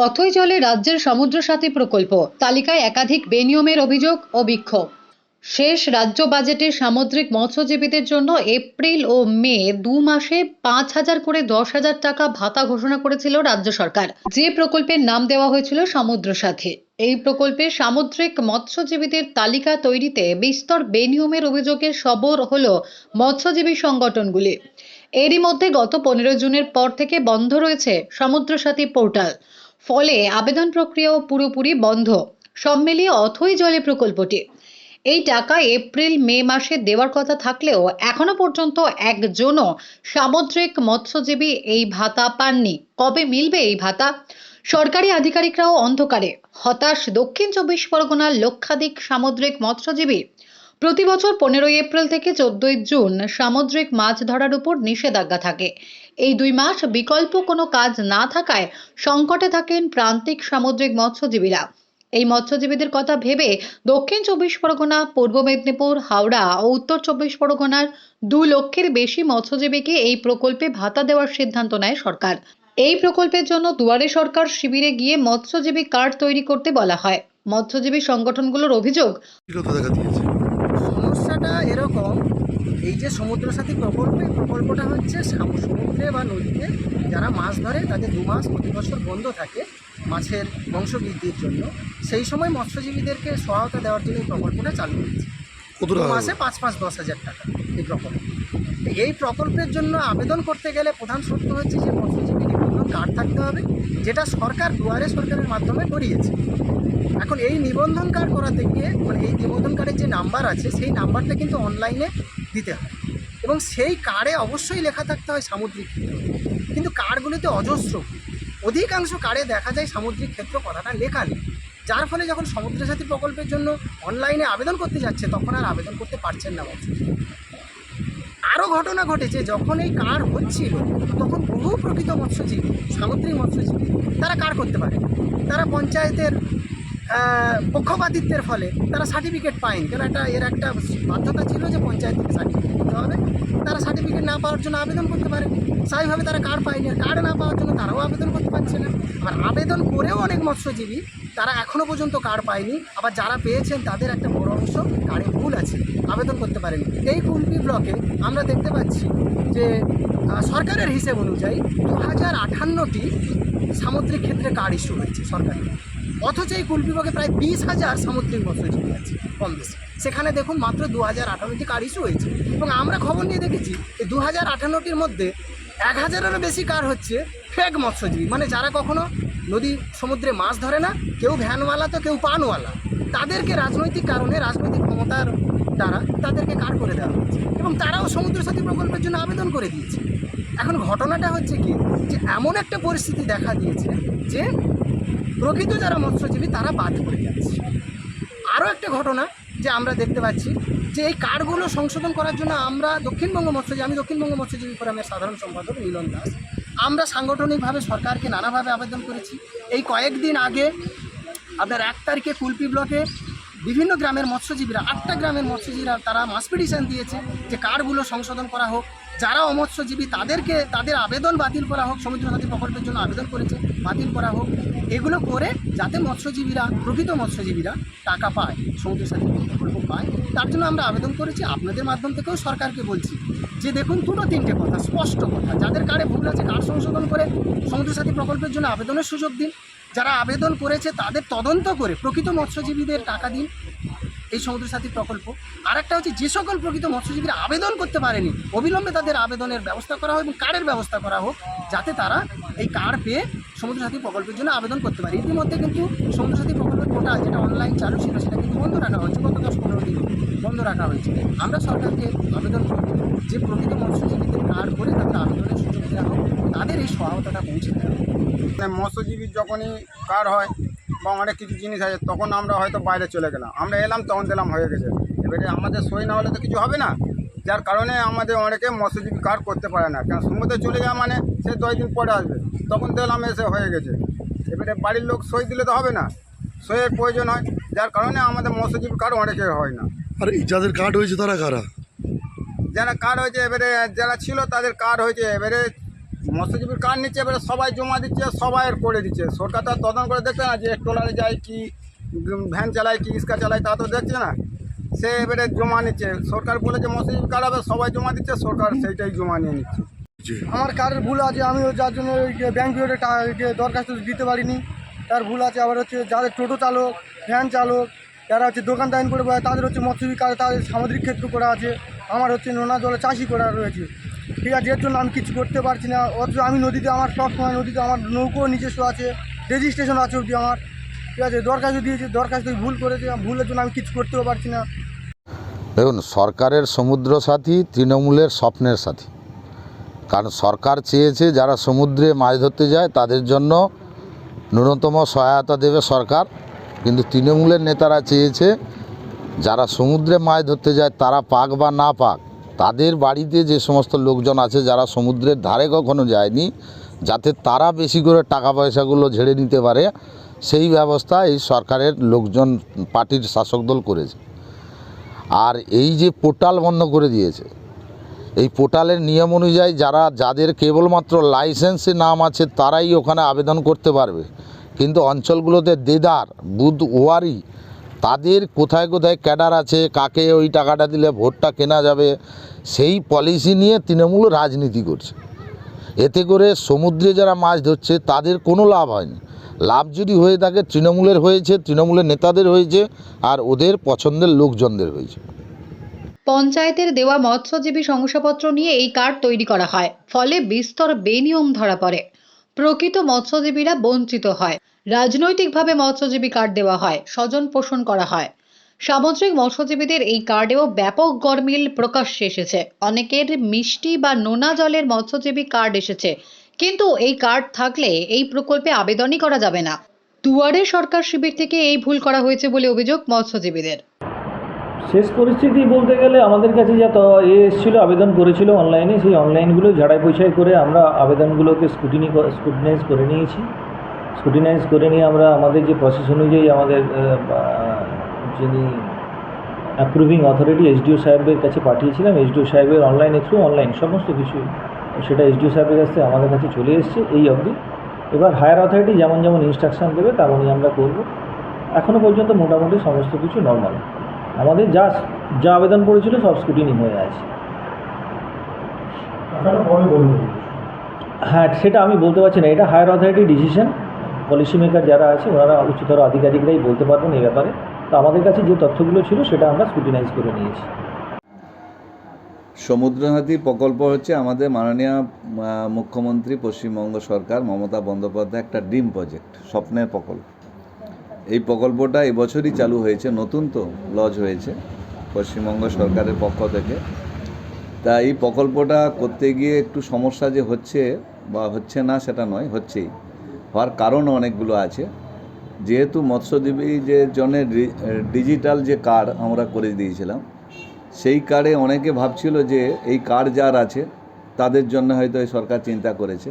অথই জলে রাজ্যের সমুদ্র সাথী প্রকল্প। তালিকায় একাধিক বেনিয়মের অভিযোগ ও বিক্ষোভ। শেষ রাজ্য বাজেটে সামুদ্রিক মৎস্যজীবীদের জন্য এপ্রিল ও মে দু মাসে পাঁচ হাজার করে দশ হাজার টাকা ভাতা ঘোষণা করেছিল রাজ্য সরকার। যে প্রকল্পের নাম দেওয়া হয়েছিল সমুদ্র সাথী এই প্রকল্পে সামুদ্রিক মৎস্যজীবীদের তালিকা তৈরিতে বিস্তর বেনিয়মের অভিযোগে সবর হল মৎস্যজীবী সংগঠনগুলি। এরই মধ্যে গত পনেরো জুনের পর থেকে বন্ধ রয়েছে সমুদ্র সাথী পোর্টাল। ফলে আবেদন প্রক্রিয়াও পুরোপুরি বন্ধ। সব মিলিয়ে অথই জলে প্রকল্পটি। এই টাকা এপ্রিল, মে মাসে দেওয়ার কথা থাকলেও এখনও পর্যন্ত একজনও সামুদ্রিক মৎস্যজীবী এই ভাতা পাননি। কবে মিলবে এই ভাতা? সরকারি আধিকারিকরাও অন্ধকারে। হতাশ দক্ষিণ চব্বিশ পরগনার লক্ষাধিক সামুদ্রিক মৎস্যজীবী। প্রতি বছর পনেরোই এপ্রিল থেকে চোদ্দই জুন সামুদ্রিক মাছ ধরার উপর নিষেধাজ্ঞা থাকে। এই দুই মাস বিকল্প কোনো কাজ না থাকায় সংকটে থাকেন প্রান্তিক সামুদ্রিক মৎস্যজীবীরা। এই মৎস্যজীবীদের কথা ভেবে দক্ষিণ চব্বিশ পরগনা, পূর্ব মেদিনীপুর, হাওড়া ও উত্তর চব্বিশ পরগনার দু লক্ষের বেশি মৎস্যজীবীকে এই প্রকল্পে ভাতা দেওয়ার সিদ্ধান্ত নেয় সরকার। এই প্রকল্পের জন্য দুয়ারে সরকার শিবিরে গিয়ে মৎস্যজীবী কার্ড তৈরি করতে বলা হয়। মৎস্যজীবী সংগঠনগুলোর অভিযোগ সমস্যাটা এরকম এই যে সমুদ্র সাথী প্রকল্প এই প্রকল্পটা হচ্ছে সমুদ্রে বা নদীতে যারা মাছ ধরে তাদের দু মাস প্রতি বছর বন্ধ থাকে মাছের বংশবৃদ্ধির জন্য। সেই সময় মৎস্যজীবীদেরকে সহায়তা দেওয়ার জন্য এই প্রকল্পটা চালু হয়েছে। মাসে পাঁচ পাঁচ দশ হাজার টাকা এই প্রকল্প। এই প্রকল্পের জন্য আবেদন করতে গেলে প্রধান শর্ত হচ্ছে যে মৎস্যজীবী নিবন্ধন কার্ড থাকতে হবে যেটা সরকার দুয়ারে সরকারের মাধ্যমে করিয়েছে। এখন এই নিবন্ধন কার্ড করাতে গিয়ে মানে এই নিবন্ধন কার্ডের যে নাম্বার আছে সেই নাম্বারটা কিন্তু অনলাইনে দিতে হয়। এবং সেই কার্ডে অবশ্যই লেখা থাকতে হয় সামুদ্রিক ক্ষেত্র। কিন্তু কার্ডগুলিতে অজস্র। অধিকাংশ কার্ডে দেখা যায় সামুদ্রিক ক্ষেত্র কথাটা লেখা নেই। যার ফলে যখন সমুদ্র সাথী প্রকল্পের জন্য অনলাইনে আবেদন করতে যাচ্ছে, তখন আর আবেদন করতে পারছেন না আরও ঘটনা ঘটেছে, যখন এই কার হচ্ছিল, তখন বহু প্রকৃত মৎস্যজীবী, সামুদ্রিক মৎস্যজীবী, তারা কার করতে পারে? তারা পঞ্চায়েতের পক্ষপাতিত্বের ফলে তারা সার্টিফিকেট পায়নি। কেন একটা এর একটা বাধ্যতা ছিল যে পঞ্চায়েত থেকে সার্টিফিকেট দিতে হবে। তারা সার্টিফিকেট না পাওয়ার জন্য আবেদন করতে পারে স্বাভাবিকভাবে তারা কার্ড পায়নি আর কার্ড না পাওয়ার জন্য তারাও আবেদন করতে পারছে না। আবার আবেদন করেও অনেক মৎস্যজীবী তারা এখনও পর্যন্ত কার্ড পায়নি। আবার যারা পেয়েছেন তাদের একটা বড় অংশ কার্ডে ভুল আছে, আবেদন করতে পারেনি। এই কুলপি ব্লকে আমরা দেখতে পাচ্ছি যে সরকারের হিসেব অনুযায়ী দু হাজার আটান্নটি সামুদ্রিক ক্ষেত্রে কার্ড ইস্যু হয়েছে সরকারের। অথচ এই কুল বিভাগে প্রায় বিশ হাজার সামুদ্রিক মৎস্যজীবী আছে কম বেশি। সেখানে দেখুন মাত্র দু হাজার আঠারোটি কার ইস্যু হয়েছে। এবং আমরা খবর নিয়ে দেখেছি যে দু হাজার আঠান্নটির মধ্যে এক হাজারেরও বেশি কার হচ্ছে ফেক মৎস্যজীবী। মানে যারা কখনো নদী, সমুদ্রে মাছ ধরে না, কেউ ভ্যানওয়ালা তো কেউ পানওয়ালা। তাদেরকে রাজনৈতিক কারণে, রাজনৈতিক ক্ষমতার দ্বারা তাদেরকে কার করে দেওয়া হচ্ছে। এবং তারাও সমুদ্র সাথী প্রকল্পের জন্য আবেদন করে দিয়েছে। এখন ঘটনাটা হচ্ছে কি? যে এমন একটা পরিস্থিতি দেখা দিয়েছে যে প্রকৃত যারা মৎস্যজীবী, তারা বাদ পড়ে যাচ্ছে। আরও একটা ঘটনা যে আমরা দেখতে পাচ্ছি, যে এই কার্ডগুলো সংশোধন করার জন্য আমরা দক্ষিণবঙ্গ মৎস্যজীবী, আমি দক্ষিণবঙ্গ মৎস্যজীবী ফোরামের সাধারণ সম্পাদক মিলন দাস। আমরা সাংগঠনিকভাবে সরকারকে নানাভাবে আবেদন করেছি। এই কয়েকদিন আগে, আপনার এক তারিখে কুলপি ব্লকে বিভিন্ন গ্রামের মৎস্যজীবীরা, আটটা গ্রামের মৎস্যজীবীরা তারা মাস পিটিশন দিয়েছে যে কার্ডগুলো সংশোধন করা হোক। যারা অমৎস্যজীবী, তাদেরকে, তাদের আবেদন বাতিল করা হোক, সমুদ্র নদী প্রকল্পের জন্য আবেদন করেছে, বাতিল করা হোক, এগুলো করে যাতে মৎস্যজীবীরা, প্রকৃত মৎস্যজীবীরা টাকা পায়, সমুদ্র সাথী প্রকল্প পায়। তার জন্য আমরা আবেদন করেছি, আপনাদের মাধ্যম থেকেও সরকারকে বলছি যে দেখুন, দুটো তিনটে কথা, স্পষ্ট কথা, যাদের কার্ডে ভুল আছে কার্ড সংশোধন করে সমুদ্র সাথী প্রকল্পের জন্য আবেদনের সুযোগ দিন। যারা আবেদন করেছে, তাদের তদন্ত করে প্রকৃত মৎস্যজীবীদের টাকা দিন। এই সমুদ্র সাথী প্রকল্প। আর একটা হচ্ছে যে সকল প্রকৃত মৎস্যজীবীরা আবেদন করতে পারেনি, অবিলম্বে তাদের আবেদনের ব্যবস্থা করা হোক এবং কার্ডের ব্যবস্থা করা হোক, যাতে তারা এই কার্ড পেয়ে সমুদ্র সাথী প্রকল্পের জন্য আবেদন করতে পারে। ইতিমধ্যে কিন্তু সমুদ্র সাথী প্রকল্পের পোর্টাল যেটা অনলাইন চালু ছিল, সেটা কিন্তু বন্ধ রাখা হয়েছে। গত দশ পনেরো দিন বন্ধ রাখা হয়েছে। আমরা সরকারকে আবেদন করব যে প্রকৃত মৎস্যজীবীদের কার্ড করে তাদের আবেদনের সুযোগ দেওয়া হোক, তাদের এই সহায়তাটা পৌঁছে দেওয়া মানে মৎস্যজীবীর যখনই কার হয় বা অনেক কিছু জিনিস আছে তখন আমরা হয়তো বাইরে চলে গেলাম। আমরা এলাম তখন দিলাম হয়ে গেছে। এবারে আমাদের সই না হলে তো কিছু হবে না। যার কারণে আমাদের অনেকে মৎস্যজীবী কার্ড করতে পারে না। কারণ সমুদ্রে চলে যাওয়া মানে সে দশ দিন পরে আসবে। তখন দেখলাম এসে হয়ে গেছে। এবারে বাড়ির লোক সই দিলে তো হবে না। সইয়ের প্রয়োজন হয়। যার কারণে আমাদের মৎস্যজীবী কার্ড অনেকের হয় না। আর যাদের কার্ড হয়েছে তারা কারা? যারা কার্ড হয়েছে এবারে যারা ছিল তাদের কার্ড হয়েছে। এবারে মৎস্যজীবীর কার্ড নিচ্ছে এবারে সবাই জমা দিচ্ছে সবাই করে দিচ্ছে। সরকার তো আর তদন্ত করে দেখছে না যে ট্রলারে যায় কি ভ্যান চালায় কি রিক্সা চালায় তা তো দেখছে না। সে এবারে জমা নিচ্ছে। সরকার বলেছে মৎস্যজীবী কার্ড হবে সবাই জমা দিচ্ছে সরকার সেইটাই জমা নিয়ে নিচ্ছে। আমার কার্ডের ভুল আছে আমি ওই যার জন্য ওই ব্যাংক দরখাস্ত দিতে পারিনি। তার ভুল আছে আবার হচ্ছে যাদের টোটো চালক ভ্যান চালক যারা হচ্ছে দোকান দায়ন করে তাদের হচ্ছে মৎস্যজীবী কার্ড তাদের সামুদ্রিক ক্ষেত্র করা আছে। আমার হচ্ছে নোনা জলে চাষি করা রয়েছে। ঠিক আছে, এর জন্য আমি কিছু করতে পারছি না। অথচ আমি নদীতে আমার সব সময় নদীতে আমার নৌকো নিজস্ব আছে রেজিস্ট্রেশন আছে অবধি আমার। ঠিক আছে, দরখাস্ত দিয়েছি, দরখাস্ত ভুল করেছে, ভুলের জন্য আমি কিছু করতেও পারছি না। দেখুন, সরকারের সমুদ্র সাথী, তৃণমূলের স্বপ্নের সাথী। কারণ সরকার চেয়েছে যারা সমুদ্রে মাছ ধরতে যায়, তাদের জন্য ন্যূনতম সহায়তা দেবে সরকার। কিন্তু তৃণমূলের নেতারা চেয়েছে, যারা সমুদ্রে মাছ ধরতে যায়, তারা পাক বা না পাক তাদের বাড়িতে যে সমস্ত লোকজন আছে যারা সমুদ্রের ধারে কখনো যায়নি, যাতে তারা বেশি করে টাকা পয়সাগুলো ঝেড়ে নিতে পারে, সেই ব্যবস্থা এই সরকারের লোকজন, পার্টির শাসক দল করেছে। আর এই যে পোর্টাল বন্ধ করে দিয়েছে, এই পোর্টালের নিয়ম অনুযায়ী যারা, যাদের কেবলমাত্র লাইসেন্সে নাম আছে তারাই ওখানে আবেদন করতে পারবে। কিন্তু অঞ্চলগুলোতে দেদার বুধ ওয়ারি তাদের কোথায় কোথায় ক্যাডার আছে, কাকে ওই টাকাটা দিলে ভোটটা কেনা যাবে, সেই পলিসি নিয়ে তৃণমূল রাজনীতি করছে। এতে করে সমুদ্রে যারা মাছ ধরছে, তাদের কোনো লাভ হয়নি। লাভ যদি হয়ে থাকে, তৃণমূলের হয়েছে, তৃণমূলের নেতাদের হয়েছে, আর ওদের পছন্দের লোকজনদের হয়েছে। পঞ্চায়েতের দেওয়া মৎস্যজীবী শংসাপত্র নিয়ে এই কার্ড তৈরি করা হয়, ফলে বিস্তর বেনিয়ম ধরা পড়ে। প্রকৃত মৎস্যজীবীরা বঞ্চিত হয়। রাজনৈতিকভাবে মৎস্যজীবী কার্ড দেওয়া হয়, স্বজন পোষণ করা হয়। সামুদ্রিক মৎস্যজীবীদের এই কার্ডেও ব্যাপক গরমিল প্রকাশ্যে এসেছে। অনেকের মিষ্টি বা নোনা জলের মৎস্যজীবী কার্ড এসেছে। কিন্তু এই কার্ড থাকলে এই প্রকল্পে আবেদনই করা যাবে না। দুয়ারে সরকার শিবির থেকে এই ভুল করা হয়েছে বলে অভিযোগ মৎস্যজীবীদের। শেষ পরিস্থিতি বলতে গেলে আমাদের কাছে যা এ এসেছিল, আবেদন করেছিল অনলাইনে, সেই অনলাইনগুলো ঝাড়াই পয়সাই করে আমরা আবেদনগুলোকে স্কুটিনি স্কুটিনাইজ করে নিয়েছি। স্কুটিনাইজ করে নিয়ে আমরা আমাদের যে প্রসেস অনুযায়ী আমাদের যিনি অ্যাপ্রুভিং অথরিটি এসডিও সাহেবের কাছে পাঠিয়েছিলাম এসডিও সাহেবের অনলাইনে থ্রু অনলাইন সমস্ত কিছু সেটা এসডিও সাহেবের কাছ থেকে আমাদের কাছে চলে এসছে এই অবধি। এবার হায়ার অথরিটি যেমন যেমন ইনস্ট্রাকশন দেবে তেমনই আমরা করব। এখনও পর্যন্ত মোটামুটি সমস্ত কিছু নর্মাল আমাদের যা যা আবেদন করেছিল সব স্কুটিনি হয়ে আছে। হ্যাঁ সেটা আমি বলতে পারছি না। এটা higher authority decision policy maker যারা আছে, ওনারা উচ্চতর আধিকারিকরাই বলতে পারবেন এই ব্যাপারে। তো আমাদের কাছে যে তথ্যগুলো ছিল, সেটা আমরা স্কুটিনাইজ করে নিয়েছি। সমুদ্রহাতি প্রকল্প হচ্ছে আমাদের মাননীয় মুখ্যমন্ত্রী, পশ্চিমবঙ্গ সরকার, মমতা বন্দ্যোপাধ্যায় একটা ড্রিম প্রজেক্ট স্বপ্নের প্রকল্প। এই প্রকল্পটা এবছরই চালু হয়েছে, নতুন তো লজ হয়েছে পশ্চিমবঙ্গ সরকারের পক্ষ থেকে। তা এই প্রকল্পটা করতে গিয়ে একটু সমস্যা যে হচ্ছে বা হচ্ছে না, সেটা নয়, হচ্ছেই। হওয়ার কারণ অনেকগুলো আছে। যেহেতু মৎস্যজীবী যে জনের ডিজিটাল যে কার্ড আমরা করে দিয়েছিলাম, সেই কার্ডে অনেকে ভাবছিল যে এই কার্ড যার আছে, তাদের জন্য হয়তো এই সরকার চিন্তা করেছে।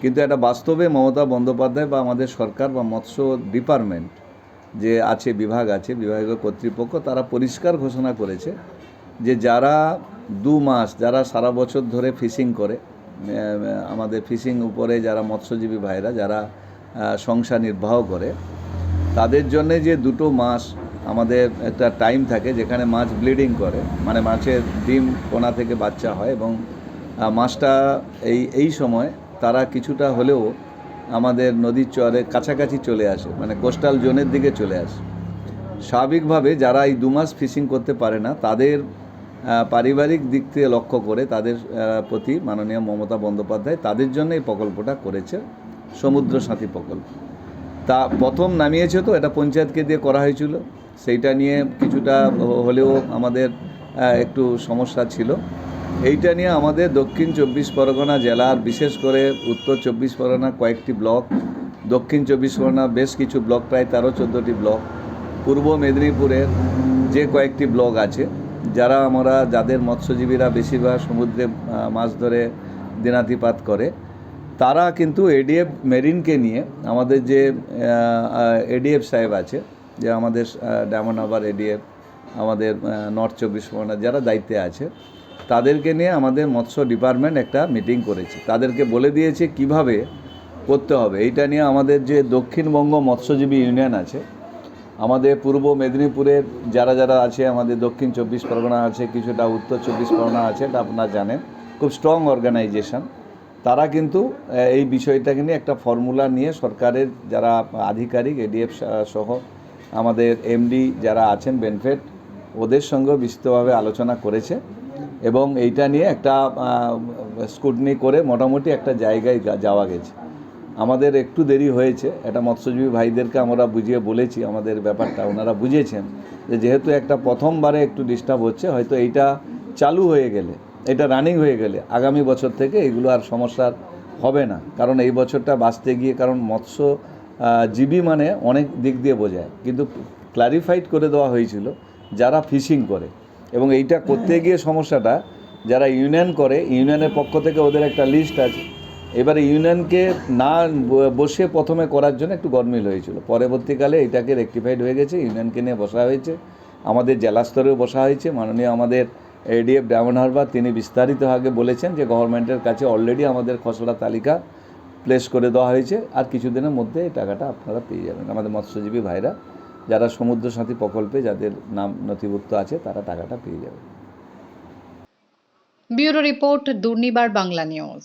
কিন্তু এটা বাস্তবে মমতা বন্দ্যোপাধ্যায় বা আমাদের সরকার বা মৎস্য ডিপার্টমেন্ট যে আছে, বিভাগ আছে, বিভাগীয় কর্তৃপক্ষ, তারা পরিষ্কার ঘোষণা করেছে যে যারা দু মাস, যারা সারা বছর ধরে ফিশিং করে আমাদের ফিশিং উপরে যারা মৎস্যজীবী ভাইরা, যারা সংসার নির্বাহ করে, তাদের জন্য যে দুটো মাস আমাদের একটা টাইম থাকে যেখানে মাছ ব্লিডিং করে মানে মাছের ডিম পোনা থেকে বাচ্চা হয় এবং মাছটা এই এই সময় তারা কিছুটা হলেও আমাদের নদীর চরে কাছাকাছি চলে আসে মানে কোস্টাল জোনের দিকে চলে আসে। স্বাভাবিকভাবে যারা এই দু মাস ফিশিং করতে পারে না, তাদের পারিবারিক দিক থেকে লক্ষ্য করে তাদের প্রতি মাননীয় মমতা বন্দ্যোপাধ্যায় তাদের জন্য এই প্রকল্পটা করেছে সমুদ্র সাথী প্রকল্প। তা প্রথম নামিয়েছে তো, এটা পঞ্চায়েতকে দিয়ে করা হয়েছিল। সেইটা নিয়ে কিছুটা হলেও আমাদের একটু সমস্যা ছিল। এইটা নিয়ে আমাদের দক্ষিণ চব্বিশ পরগনা জেলার বিশেষ করে উত্তর চব্বিশ পরগনা কয়েকটি ব্লক, দক্ষিণ চব্বিশ পরগনা বেশ কিছু ব্লক, প্রায় তেরো চোদ্দোটি ব্লক, পূর্ব মেদিনীপুরের যে কয়েকটি ব্লক আছে যারা আমরা, যাদের মৎস্যজীবীরা বেশিরভাগ সমুদ্রে মাছ ধরে দিনাতিপাত করে, তারা কিন্তু এডিএফ মেরিনকে নিয়ে আমাদের যে এডিএফ সাহেব আছে, যে আমাদের ডায়মন্ড হারবার এডিএফ আমাদের নর্থ চব্বিশ পরগনা যারা দায়িত্বে আছে, তাদেরকে নিয়ে আমাদের মৎস্য ডিপার্টমেন্ট একটা মিটিং করেছে। তাদেরকে বলে দিয়েছে কীভাবে করতে হবে। এইটা নিয়ে আমাদের যে দক্ষিণবঙ্গ মৎস্যজীবী ইউনিয়ন আছে আমাদের পূর্ব মেদিনীপুরের যারা যারা আছে, আমাদের দক্ষিণ চব্বিশ পরগনা আছে, কিছুটা উত্তর চব্বিশ পরগনা আছে, এটা আপনারা জানেন। খুব স্ট্রং অর্গানাইজেশন তারা কিন্তু এই বিষয়টাকে নিয়ে একটা ফর্মুলা নিয়ে সরকারের যারা আধিকারিক এডিএফ সহ আমাদের এমডি যারা আছেন বেনফেট ওদের সঙ্গে বিস্তৃতভাবে আলোচনা করেছে এবং এইটা নিয়ে একটা স্কুটনি করে মোটামুটি একটা জায়গায় যাওয়া গেছে। আমাদের একটু দেরি হয়েছে। এটা মৎস্যজীবী ভাইদেরকে আমরা বুঝিয়ে বলেছি আমাদের ব্যাপারটা। ওনারা বুঝেছেন যে যেহেতু একটা প্রথমবারে একটু ডিস্টার্ব হচ্ছে, হয়তো এইটা চালু হয়ে গেলে, এটা রানিং হয়ে গেলে আগামী বছর থেকে এগুলো আর সমস্যার হবে না। কারণ এই বছরটা বাঁচতে গিয়ে কারণ মৎস্য জীবী মানে অনেক দিক দিয়ে বোঝায়। কিন্তু ক্লারিফাইড করে দেওয়া হয়েছিল যারা ফিশিং করে। এবং এইটা করতে গিয়ে সমস্যাটা, যারা ইউনিয়ন করে ইউনিয়নের পক্ষ থেকে ওদের একটা লিস্ট আছে। এবারে ইউনিয়নকে না বসে প্রথমে করার জন্য একটু গরমিল হয়েছিল। পরবর্তীকালে এটাকে রেকটিফাইড হয়ে গেছে, ইউনিয়নকে নিয়ে বসা হয়েছে। আমাদের জেলা স্তরেও বসা হয়েছে। মাননীয় আমাদের এডিএফ ডায়মন্ড হারবার তিনি বিস্তারিত আগে বলেছেন যে গভর্নমেন্টের কাছে অলরেডি আমাদের খসড়া তালিকা প্লেস করে দেওয়া হয়েছে। আর কিছুদিনের মধ্যে এই টাকাটা আপনারা পেয়ে যাবেন। আমাদের মৎস্যজীবী ভাইরা, যারা সমুদ্র সাথী প্রকল্পে যাদের নাম নথিভুক্ত আছে, তারা টাকাটা পেয়ে যাবে bureau report, Durnibar Bangla news.